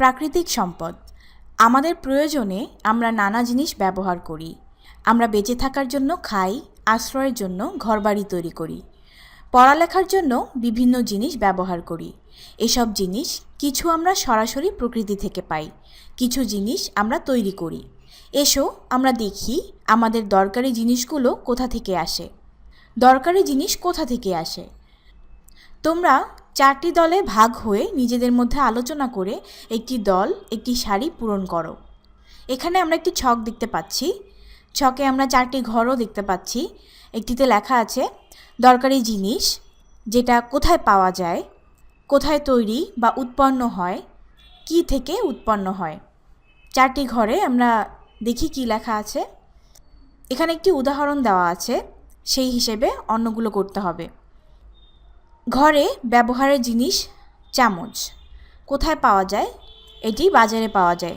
প্রাকৃতিক সম্পদ। আমাদের প্রয়োজনে আমরা নানা জিনিস ব্যবহার করি। আমরা বেঁচে থাকার জন্য খাই, আশ্রয়ের জন্য ঘরবাড়ি তৈরি করি। পড়ালেখার জন্য বিভিন্ন জিনিস ব্যবহার করি। এসব জিনিস কিছু আমরা সরাসরি প্রকৃতি থেকে পাই, কিছু জিনিস আমরা তৈরি করি। এসো, আমরা দেখি আমাদের দরকারি জিনিসগুলো কোথা থেকে আসে। দরকারি জিনিস কোথা থেকে আসে? তোমরা চারটি দলে ভাগ হয়ে নিজেদের মধ্যে আলোচনা করে একটি দল, একটি শাড়ি পূরণ করো। এখানে আমরা একটি ছক দেখতে পাচ্ছি। ছকে আমরা চারটি ঘরও দেখতে পাচ্ছি। একটিতে লেখা আছে, দরকারি জিনিস, যেটা কোথায় পাওয়া যায়, কোথায় তৈরি বা উৎপন্ন হয়, কি থেকে উৎপন্ন হয়। চারটি ঘরে আমরা দেখি কি লেখা আছে। এখানে একটি উদাহরণ দেওয়া আছে, সেই হিসেবে অন্যগুলো করতে হবে। ঘরে ব্যবহারের জিনিস, চামচ। কোথায় পাওয়া যায়? এটি বাজারে পাওয়া যায়।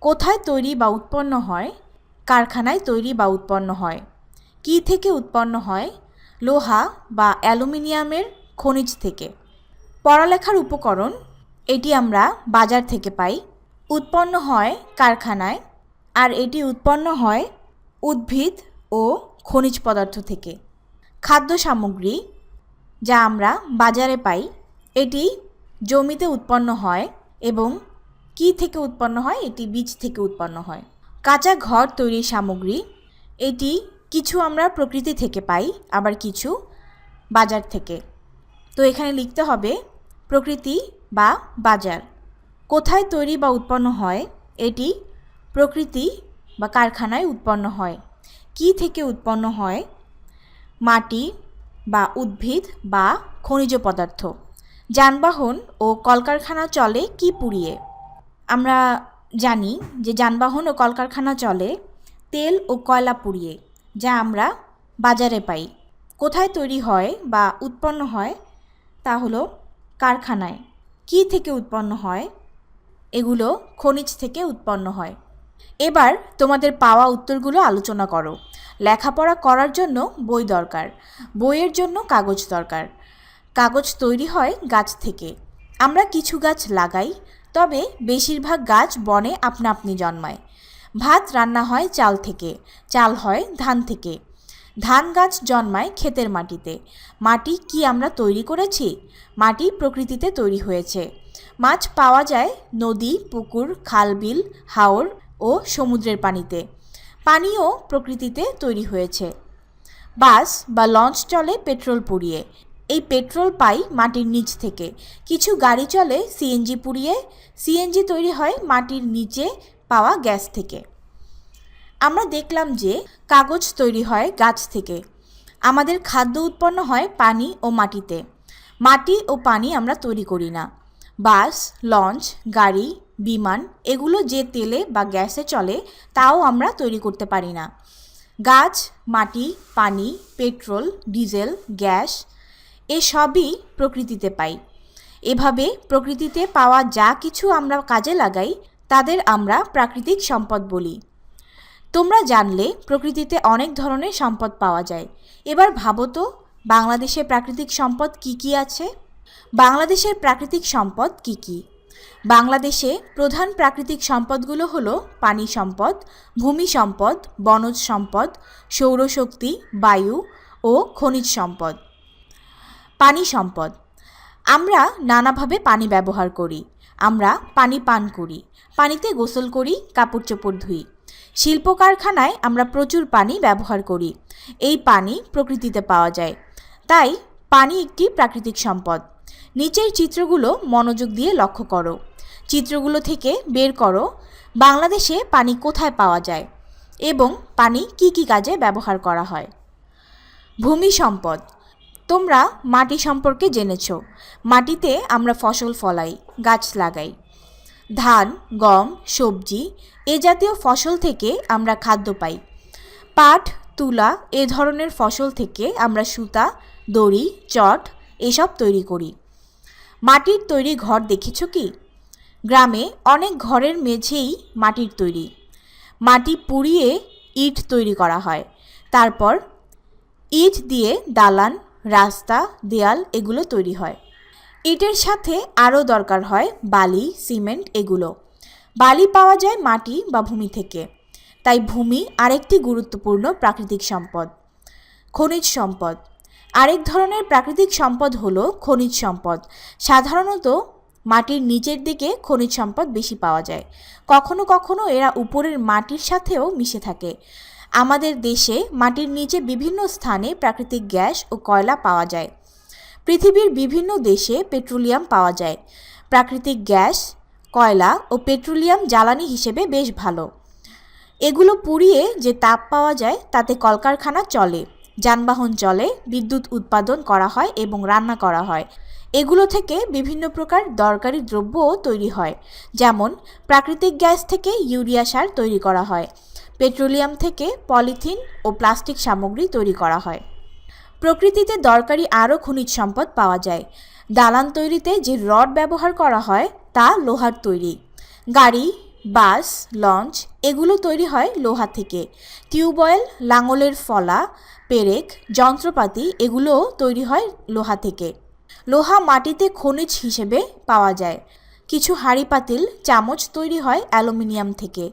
কোথায় তৈরি বা উৎপন্ন হয়? কারখানায় তৈরি বা উৎপন্ন হয়। কি থেকে উৎপন্ন হয়? লোহা বা অ্যালুমিনিয়ামের খনিজ থেকে। পড়ালেখার উপকরণ, এটি আমরা বাজার থেকে পাই। উৎপন্ন হয় কারখানায়, আর এটি উৎপন্ন হয় উদ্ভিদ ও খনিজ পদার্থ থেকে। খাদ্য সামগ্রী যা আমরা বাজারে পাই, এটি জমিতে উৎপন্ন হয় এবং কি থেকে উৎপন্ন হয়? এটি বীজ থেকে উৎপন্ন হয়। কাঁচা ঘর তৈরির সামগ্রী, এটি কিছু আমরা প্রকৃতি থেকে পাই, আবার কিছু বাজার থেকে। তো এখানে লিখতে হবে, প্রকৃতি বা বাজার। কোথায় তৈরি বা উৎপন্ন হয়? এটি প্রকৃতি বা কারখানায় উৎপন্ন হয়। কি থেকে উৎপন্ন হয়? মাটি বা উদ্ভিদ বা খনিজ পদার্থ। যানবাহন ও কলকারখানা চলে কি পুড়িয়ে? আমরা জানি যে যানবাহন ও কলকারখানা চলে তেল ও কয়লা পুড়িয়ে, যা আমরা বাজারে পাই। কোথায় তৈরি হয় বা উৎপন্ন হয় তা হলো কারখানায়। কি থেকে উৎপন্ন হয়? এগুলো খনিজ থেকে উৎপন্ন হয়। এবার তোমাদের পাওয়া উত্তরগুলো আলোচনা করো। লেখাপড়া করার জন্য বই দরকার। বইয়ের জন্য কাগজ দরকার। কাগজ তৈরি হয় গাছ থেকে। আমরা কিছু গাছ লাগাই, তবে বেশিরভাগ গাছ বনে আপনা আপনি জন্মায়। ভাত রান্না হয় চাল থেকে, চাল হয় ধান থেকে। ধান গাছ জন্মায় ক্ষেতের মাটিতে। মাটি কি আমরা তৈরি করেছি? মাটি প্রকৃতিতে তৈরি হয়েছে। মাছ পাওয়া যায় নদী, পুকুর, খালবিল, হাওর ও সমুদ্রের পানিতে। পানিও প্রকৃতিতে তৈরি হয়েছে। বাস বা লঞ্চ চলে পেট্রোল পুড়িয়ে। এই পেট্রোল পাই মাটির নিচ থেকে। কিছু গাড়ি চলে সিএনজি পুড়িয়ে। সিএনজি তৈরি হয় মাটির নিচে পাওয়া গ্যাস থেকে। আমরা দেখলাম যে কাগজ তৈরি হয় গাছ থেকে। আমাদের খাদ্য উৎপন্ন হয় পানি ও মাটিতে। মাটি ও পানি আমরা তৈরি করি না। বাস, লঞ্চ, গাড়ি বিমান, এগুলো যে তেলে বা গ্যাসে চলে, তাও আমরা তৈরি করতে পারি না। গাছ, মাটি, পানি, পেট্রোল, ডিজেল, গ্যাস এসবই প্রকৃতিতে পাই। এভাবে প্রকৃতিতে পাওয়া যা কিছু আমরা কাজে লাগাই, তাদের আমরা প্রাকৃতিক সম্পদ বলি। তোমরা জানলে প্রকৃতিতে অনেক ধরনের সম্পদ পাওয়া যায়। এবার ভাবো তো, বাংলাদেশে প্রাকৃতিক সম্পদ কি কি আছে? বাংলাদেশের প্রাকৃতিক সম্পদ কি কি? বাংলাদেশে প্রধান প্রাকৃতিক সম্পদগুলো হল পানি সম্পদ, ভূমি সম্পদ, বনজ সম্পদ, সৌরশক্তি, বায়ু ও খনিজ সম্পদ। পানি সম্পদ। আমরা নানাভাবে পানি ব্যবহার করি। আমরা পানি পান করি। পানিতে গোসল করি, কাপড় চোপড় ধুই। শিল্প কারখানায় আমরা প্রচুর পানি ব্যবহার করি। এই পানি প্রকৃতিতে পাওয়া যায়। তাই পানি একটি প্রাকৃতিক সম্পদ। নিচের চিত্রগুলো মনোযোগ দিয়ে লক্ষ্য করো। চিত্রগুলো থেকে বের করো, বাংলাদেশে পানি কোথায় পাওয়া যায় এবং পানি কি কি কাজে ব্যবহার করা হয়। ভূমি সম্পদ, তোমরা মাটি সম্পর্কে জেনেছ। মাটিতে আমরা ফসল ফলাই, গাছ লাগাই। ধান, গম, সবজি, এ জাতীয় ফসল থেকে আমরা খাদ্য পাই। পাট, তুলা, এ ধরনের ফসল থেকে আমরা সুতা, দড়ি, চট, এসব তৈরি করি। মাটির তৈরি ঘর দেখেছ কি? গ্রামে অনেক ঘরের মেঝেই মাটির তৈরি। মাটি পুড়িয়ে ইট তৈরি করা হয়। তারপর ইট দিয়ে দালান, রাস্তা, দেয়াল এগুলো তৈরি হয়। ইটের সাথে আরও দরকার হয় বালি, সিমেন্ট এগুলো। বালি পাওয়া যায় মাটি বা ভূমি থেকে। তাই ভূমি আরেকটি গুরুত্বপূর্ণ প্রাকৃতিক সম্পদ। খনিজ সম্পদ। আরেক ধরনের প্রাকৃতিক সম্পদ হলো খনিজ সম্পদ। সাধারণত মাটির নিচের দিকে খনিজ সম্পদ বেশি পাওয়া যায়। কখনো কখনো এরা উপরের মাটির সাথেও মিশে থাকে। আমাদের দেশে মাটির নিচে বিভিন্ন স্থানে প্রাকৃতিক গ্যাস ও কয়লা পাওয়া যায়। পৃথিবীর বিভিন্ন দেশে পেট্রোলিয়াম পাওয়া যায়। প্রাকৃতিক গ্যাস, কয়লা ও পেট্রোলিয়াম জ্বালানি হিসেবে বেশ ভালো। এগুলো পুড়িয়ে যে তাপ পাওয়া যায় তাতে কলকারখানা চলে। যানবাহন চলে বিদ্যুৎ উৎপাদন করা হয় এবং রান্না করা হয়। এগুলো থেকে বিভিন্ন প্রকার দরকারি দ্রব্যও তৈরি হয়, যেমন প্রাকৃতিক গ্যাস থেকে ইউরিয়া সার তৈরি করা হয়, পেট্রোলিয়াম থেকে পলিথিন ও প্লাস্টিক সামগ্রী তৈরি করা হয়। প্রকৃতিতে দরকারি আরও খনিজ সম্পদ পাওয়া যায়। দালান তৈরিতে যে রড ব্যবহার করা হয় তা লোহার তৈরি। গাড়ি বাস, লঞ্চ এগুলো তৈরি হয় লোহা থেকে। টিউবওয়েল, লাঙলের ফলা, পেরেক, যন্ত্রপাতি এগুলোও তৈরি হয় লোহা থেকে। লোহা মাটিতে খনিজ হিসেবে পাওয়া যায়। কিছু হাঁড়ি পাতিল চামচ তৈরি হয় অ্যালুমিনিয়াম থেকে।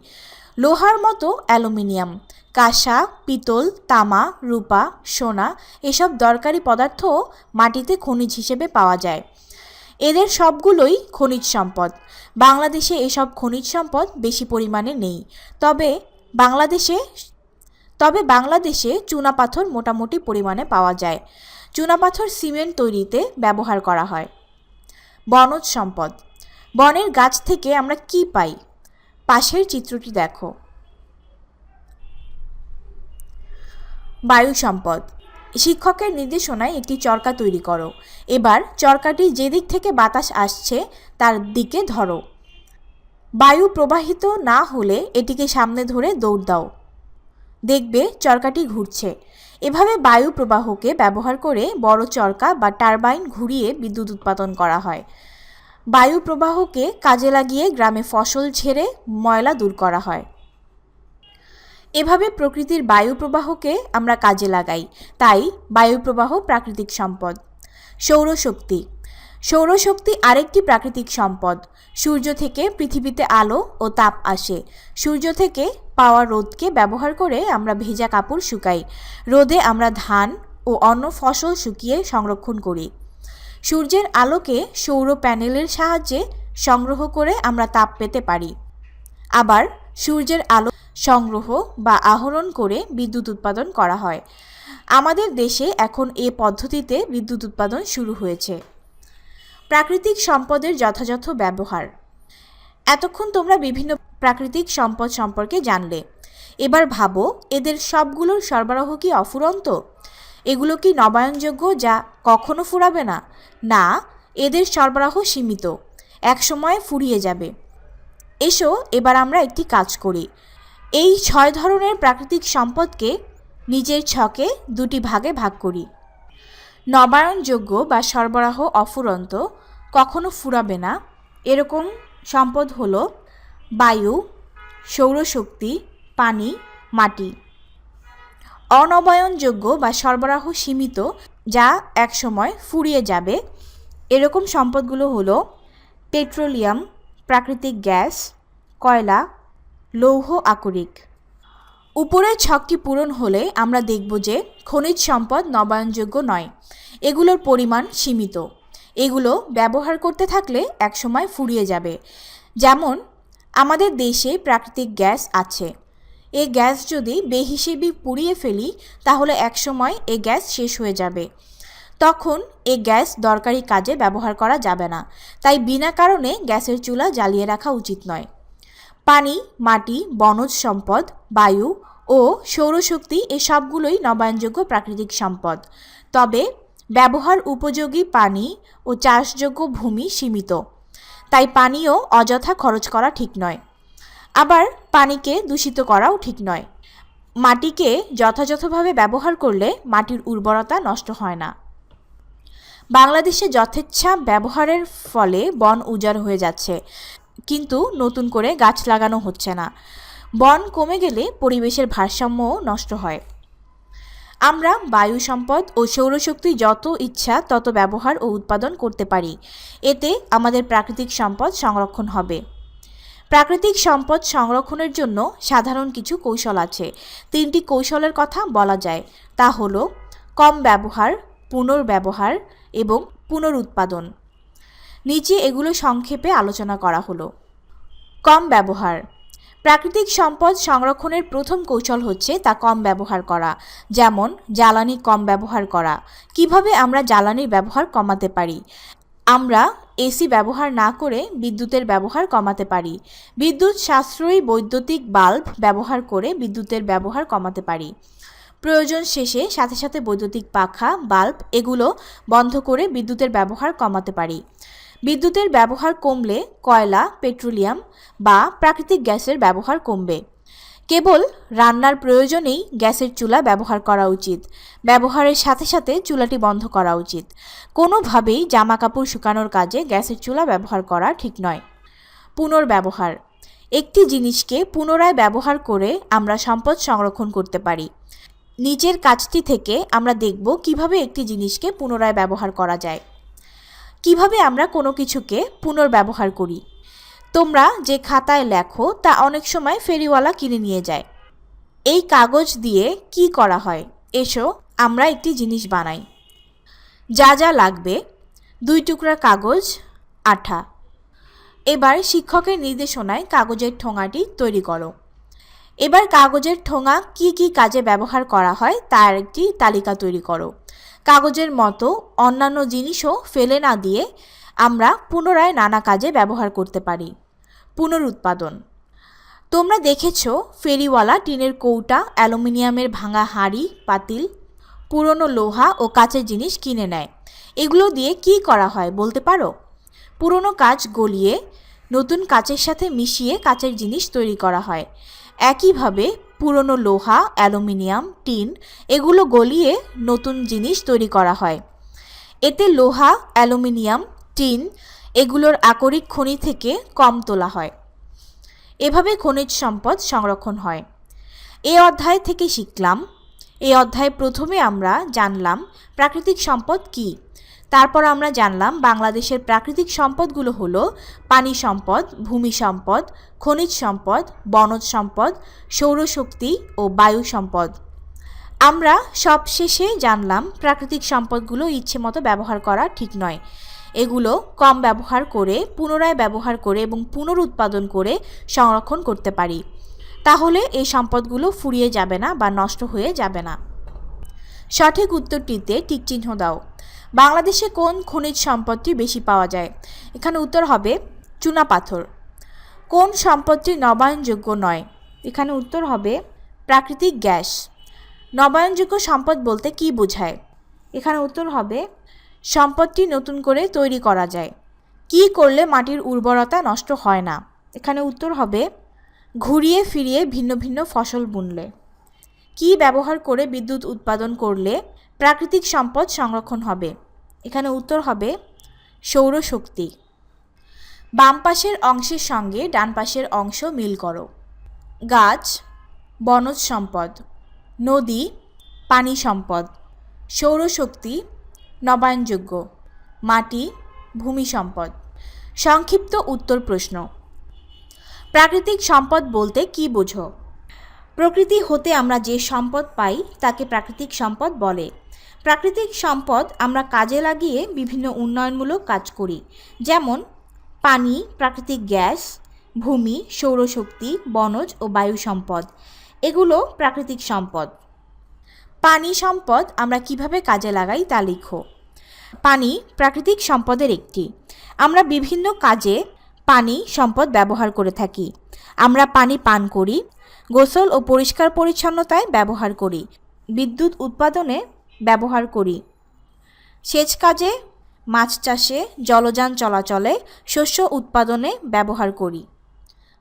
লোহার মতো অ্যালুমিনিয়াম, কাঁসা, পিতল, তামা, রূপা, সোনা এসব দরকারি পদার্থও মাটিতে খনিজ হিসেবে পাওয়া যায়। এদের সবগুলোই খনিজ সম্পদ। বাংলাদেশে এসব খনিজ সম্পদ বেশি পরিমাণে নেই। তবে বাংলাদেশে তবে বাংলাদেশে চুনাপাথর মোটামুটি পরিমাণে পাওয়া যায়। চুনাপাথর সিমেন্ট তৈরিতে ব্যবহার করা হয়। বনজ সম্পদ। বনের গাছ থেকে আমরা কি পাই? পাশের চিত্রটি দেখো। বায়ু সম্পদ। শিক্ষকের নির্দেশনায় একটি চরকা তৈরি করো। এবার চরকাটি যেদিক থেকে বাতাস আসছে, তার দিকে ধরো। বায়ু প্রবাহিত না হলে এটিকে সামনে ধরে দৌড় দাও। দেখবে চরকাটি ঘুরছে। এভাবে বায়ু প্রবাহকে ব্যবহার করে বড় চরকা বা টারবাইন ঘুরিয়ে বিদ্যুৎ উৎপাদন করা হয়। বায়ু প্রবাহকে কাজে লাগিয়ে গ্রামে ফসল ছেড়ে ময়লা দূর করা হয়। এভাবে প্রকৃতির বায়ু প্রবাহকে আমরা কাজে লাগাই, তাই বায়ু প্রবাহ প্রাকৃতিক সম্পদ। সৌরশক্তি। সৌরশক্তি আরেকটি প্রাকৃতিক সম্পদ। সূর্য থেকে পৃথিবীতে আলো ও তাপ আসে। সূর্য থেকে পাওয়া রোদকে ব্যবহার করে আমরা ভেজা কাপড় শুকাই। রোদে আমরা ধান ও অন্য ফসল শুকিয়ে সংরক্ষণ করি। সূর্যের আলোকে সৌর প্যানেলের সাহায্যে সংগ্রহ করে আমরা তাপ পেতে পারি। আবার সূর্যের আলো সংগ্রহ বা আহরণ করে বিদ্যুৎ উৎপাদন করা হয়। আমাদের দেশে এখন এ পদ্ধতিতে বিদ্যুৎ উৎপাদন শুরু হয়েছে। প্রাকৃতিক সম্পদের যথাযথ ব্যবহার। এতক্ষণ তোমরা বিভিন্ন প্রাকৃতিক সম্পদ সম্পর্কে জানলে। এবার ভাবো, এদের সবগুলোর সরবরাহ কি অফুরন্ত? এগুলো কি নবায়নযোগ্য যা কখনো ফুরাবে না? না, এদের সরবরাহ সীমিত। একসময় ফুরিয়ে যাবে। এসো, এবার আমরা একটি কাজ করি। এই ছয় ধরনের প্রাকৃতিক সম্পদকে নিজের ছকে দুটি ভাগে ভাগ করি। নবায়নযোগ্য বা সরবরাহ অফুরন্ত কখনো ফুরাবে না। এরকম সম্পদ হল বায়ু, সৌরশক্তি, পানি, মাটি। অনবায়নযোগ্য বা সরবরাহ সীমিত, যা একসময় ফুরিয়ে যাবে। এরকম সম্পদগুলো হলো পেট্রোলিয়াম, প্রাকৃতিক গ্যাস, কয়লা লৌহ আকরিক। উপরের ছকটি পূরণ হলে আমরা দেখব যে খনিজ সম্পদ নবায়নযোগ্য নয়। এগুলোর পরিমাণ সীমিত। এগুলো ব্যবহার করতে থাকলে একসময় ফুরিয়ে যাবে। যেমন, আমাদের দেশে প্রাকৃতিক গ্যাস আছে। এ গ্যাস যদি বেহিসেবি পুড়িয়ে ফেলি, তাহলে একসময় এ গ্যাস শেষ হয়ে যাবে। তখন এ গ্যাস দরকারি কাজে ব্যবহার করা যাবে না। তাই বিনা কারণে গ্যাসের চুলা জ্বালিয়ে রাখা উচিত নয়। পানি, মাটি, বনজ সম্পদ, বায়ু ও সৌরশক্তি এ সবগুলোই নবায়নযোগ্য প্রাকৃতিক সম্পদ। তবে ব্যবহার উপযোগী পানি ও চাষযোগ্য ভূমি সীমিত। তাই পানিও অযথা খরচ করা ঠিক নয়। আবার পানিকে দূষিত করাও ঠিক নয়। মাটিকে যথাযথভাবে ব্যবহার করলে মাটির উর্বরতা নষ্ট হয় না। বাংলাদেশে যথেচ্ছা ব্যবহারের ফলে বন উজাড় হয়ে যাচ্ছে। কিন্তু নতুন করে গাছ লাগানো হচ্ছে না। বন কমে গেলে পরিবেশের ভারসাম্যও নষ্ট হয়। আমরা বায়ু সম্পদ ও সৌরশক্তি যত ইচ্ছা তত ব্যবহার ও উৎপাদন করতে পারি। এতে আমাদের প্রাকৃতিক সম্পদ সংরক্ষণ হবে। প্রাকৃতিক সম্পদ সংরক্ষণের জন্য সাধারণ কিছু কৌশল আছে। তিনটি কৌশলের কথা বলা যায়। তা হলো, কম ব্যবহার, পুনর্ব্যবহার এবং পুনরুৎপাদন। নিচে এগুলো সংক্ষেপে আলোচনা করা হলো। কম ব্যবহার। প্রাকৃতিক সম্পদ সংরক্ষণের প্রথম কৌশল হচ্ছে তা কম ব্যবহার করা, যেমন জ্বালানি কম ব্যবহার করা। কীভাবে আমরা জ্বালানির ব্যবহার কমাতে পারি? আমরা এসি ব্যবহার না করে বিদ্যুতের ব্যবহার কমাতে পারি। বিদ্যুৎ সাশ্রয়ী বৈদ্যুতিক বাল্ব ব্যবহার করে বিদ্যুতের ব্যবহার কমাতে পারি। প্রয়োজন শেষে সাথে সাথে বৈদ্যুতিক পাখা, বাল্ব এগুলো বন্ধ করে বিদ্যুতের ব্যবহার কমাতে পারি। বিদ্যুতের ব্যবহার কমলে কয়লা, পেট্রোলিয়াম বা প্রাকৃতিক গ্যাসের ব্যবহার কমবে। কেবল রান্নার প্রয়োজনেই গ্যাসের চুলা ব্যবহার করা উচিত। ব্যবহারের সাথে সাথে চুলাটি বন্ধ করা উচিত। কোনোভাবেই জামা কাপড় শুকানোর কাজে গ্যাসের চুলা ব্যবহার করা ঠিক নয়। পুনর্ব্যবহার। একটি জিনিসকে পুনরায় ব্যবহার করে আমরা সম্পদ সংরক্ষণ করতে পারি। নিচের কাজটি থেকে আমরা দেখব কীভাবে একটি জিনিসকে পুনরায় ব্যবহার করা যায়। কীভাবে আমরা কোনো কিছুকে পুনর্ব্যবহার করি? তোমরা যে খাতায় লেখো, তা অনেক সময় ফেরিওয়ালা কিনে নিয়ে যায়। এই কাগজ দিয়ে কি করা হয়? এসো, আমরা একটি জিনিস বানাই। যা যা লাগবে, দুই টুকরা কাগজ, আঠা। এবার শিক্ষকের নির্দেশনায় কাগজের ঠোঙাটি তৈরি করো। এবার কাগজের ঠোঙা কি কি কাজে ব্যবহার করা হয়, তার একটি তালিকা তৈরি করো। কাগজের মতো অন্যান্য জিনিসও ফেলে না দিয়ে আমরা পুনরায় নানা কাজে ব্যবহার করতে পারি। পুনরুৎপাদন। তোমরা দেখেছ ফেরিওয়ালা টিনের কৌটা, অ্যালুমিনিয়ামের ভাঙা হাঁড়ি, পাতিল, পুরনো লোহা ও কাচের জিনিস কিনে নেয়। এগুলো দিয়ে কি করা হয় বলতে পারো? পুরনো কাচ গলিয়ে নতুন কাচের সাথে মিশিয়ে কাচের জিনিস তৈরি করা হয়। একইভাবে পুরনো লোহা, অ্যালুমিনিয়াম, টিন এগুলো গলিয়ে নতুন জিনিস তৈরি করা হয়। এতে লোহা, অ্যালুমিনিয়াম, টিন এগুলোর আকরিক খনি থেকে কম তোলা হয়। এভাবে খনিজ সম্পদ সংরক্ষণ হয়। এই অধ্যায় থেকে শিখলাম। এই অধ্যায়ে প্রথমে আমরা জানলাম প্রাকৃতিক সম্পদ কী। তারপর আমরা জানলাম বাংলাদেশের প্রাকৃতিক সম্পদগুলো হলো পানি সম্পদ, ভূমি সম্পদ, খনিজ সম্পদ, বনজ সম্পদ, সৌরশক্তি ও বায়ু সম্পদ। আমরা সবশেষে জানলাম প্রাকৃতিক সম্পদগুলো ইচ্ছে মতো ব্যবহার করা ঠিক নয়। এগুলো কম ব্যবহার করে, পুনরায় ব্যবহার করে এবং পুনরুৎপাদন করে সংরক্ষণ করতে পারি। তাহলে এই সম্পদগুলো ফুরিয়ে যাবে না বা নষ্ট হয়ে যাবে না। সঠিক উত্তরটিতে টিকচিহ্ন দাও। বাংলাদেশে কোন খনিজ সম্পদটি বেশি পাওয়া যায়? এখানে উত্তর হবে চুনা পাথর। কোন সম্পদটি নবায়নযোগ্য নয়? এখানে উত্তর হবে প্রাকৃতিক গ্যাস। নবায়নযোগ্য সম্পদ বলতে কি বোঝায়? এখানে উত্তর হবে সম্পদটি নতুন করে তৈরি করা যায়। কি করলে মাটির উর্বরতা নষ্ট হয় না? এখানে উত্তর হবে ঘুরিয়ে ফিরিয়ে ভিন্ন ভিন্ন ফসল বুনলে। কি ব্যবহার করে বিদ্যুৎ উৎপাদন করলে প্রাকৃতিক সম্পদ সংরক্ষণ হবে? এখানে উত্তর হবে সৌরশক্তি। বাম পাশের অংশের সঙ্গে ডান পাশের অংশ মিল করো। গাছ, বনজ সম্পদ। নদী, পানি সম্পদ। সৌরশক্তি, নবায়নযোগ্য। মাটি, ভূমি সম্পদ। সংক্ষিপ্ত উত্তর প্রশ্ন। প্রাকৃতিক সম্পদ বলতে কি বোঝো? প্রকৃতি হতে আমরা যে সম্পদ পাই, তাকে প্রাকৃতিক সম্পদ বলে। প্রাকৃতিক সম্পদ আমরা কাজে লাগিয়ে বিভিন্ন উন্নয়নমূলক কাজ করি। যেমন, পানি, প্রাকৃতিক গ্যাস, ভূমি, সৌরশক্তি, বনজ ও বায়ু সম্পদ। এগুলো প্রাকৃতিক সম্পদ। পানি সম্পদ আমরা কীভাবে কাজে লাগাই তা লিখো। পানি প্রাকৃতিক সম্পদের একটি। আমরা বিভিন্ন কাজে পানি সম্পদ ব্যবহার করে থাকি। আমরা পানি পান করি, গোসল ও পরিষ্কার পরিচ্ছন্নতায় ব্যবহার করি। বিদ্যুৎ উৎপাদনে ব্যবহার করি। সেচ কাজে, মাছ চাষে, জলযান চলাচলে, শস্য উৎপাদনে ব্যবহার করি।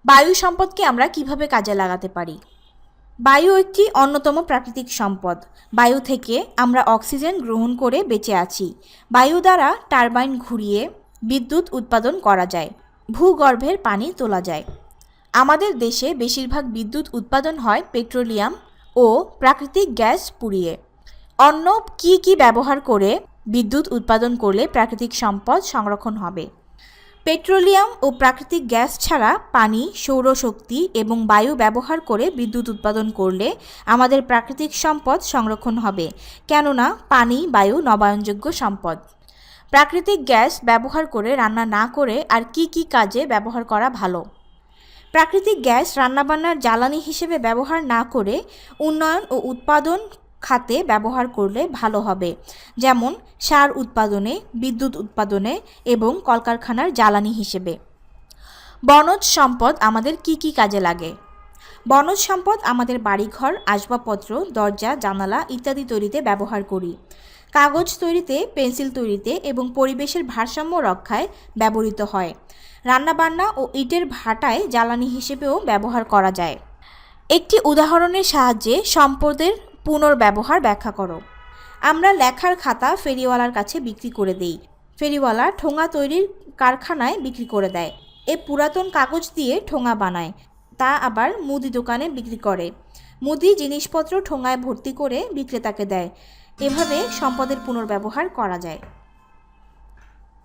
বায়ু সম্পদকে আমরা কীভাবে কাজে লাগাতে পারি? বায়ু একটি অন্যতম প্রাকৃতিক সম্পদ। বায়ু থেকে আমরা অক্সিজেন গ্রহণ করে বেঁচে আছি। বায়ু দ্বারা টারবাইন ঘুরিয়ে বিদ্যুৎ উৎপাদন করা যায়। ভূগর্ভের পানি তোলা যায়। আমাদের দেশে বেশিরভাগ বিদ্যুৎ উৎপাদন হয় পেট্রোলিয়াম ও প্রাকৃতিক গ্যাস পুড়িয়ে। অন্য কি কি ব্যবহার করে বিদ্যুৎ উৎপাদন করলে প্রাকৃতিক সম্পদ সংরক্ষণ হবে? পেট্রোলিয়াম ও প্রাকৃতিক গ্যাস ছাড়া পানি, সৌরশক্তি এবং বায়ু ব্যবহার করে বিদ্যুৎ উৎপাদন করলে আমাদের প্রাকৃতিক সম্পদ সংরক্ষণ হবে, কেননা পানি, বায়ু নবায়নযোগ্য সম্পদ। প্রাকৃতিক গ্যাস ব্যবহার করে রান্না না করে আর কি কি কাজে ব্যবহার করা ভালো? প্রাকৃতিক গ্যাস রান্নাবান্নার জ্বালানি হিসেবে ব্যবহার না করে উন্নয়ন ও উৎপাদন খাতে ব্যবহার করলে ভালো হবে। যেমন, সার উৎপাদনে, বিদ্যুৎ উৎপাদনে এবং কলকারখানার জ্বালানি হিসেবে। বনজ সম্পদ আমাদের কি কি কাজে লাগে? বনজ সম্পদ আমাদের বাড়িঘর, আসবাবপত্র, দরজা, জানালা ইত্যাদি তৈরিতে ব্যবহার করি। কাগজ তৈরিতে, পেন্সিল তৈরিতে এবং পরিবেশের ভারসাম্য রক্ষায় ব্যবহৃত হয়। রান্নাবান্না ও ইটের ভাটায় জ্বালানি হিসেবেও ব্যবহার করা যায়। একটি উদাহরণের সাহায্যে সম্পদের পুনর্ব্যবহার ব্যাখ্যা করো। আমরা লেখার খাতা ফেরিওয়ালার কাছে বিক্রি করে দেই। ফেরিওয়ালা ঠোঙা তৈরির কারখানায় বিক্রি করে দেয়। এ পুরাতন কাগজ দিয়ে ঠোঙা বানায়। তা আবার মুদি দোকানে বিক্রি করে। মুদি জিনিসপত্র ঠোঙায় ভর্তি করে বিক্রেতাকে দেয়। এভাবে সম্পদের পুনর্ব্যবহার করা যায়।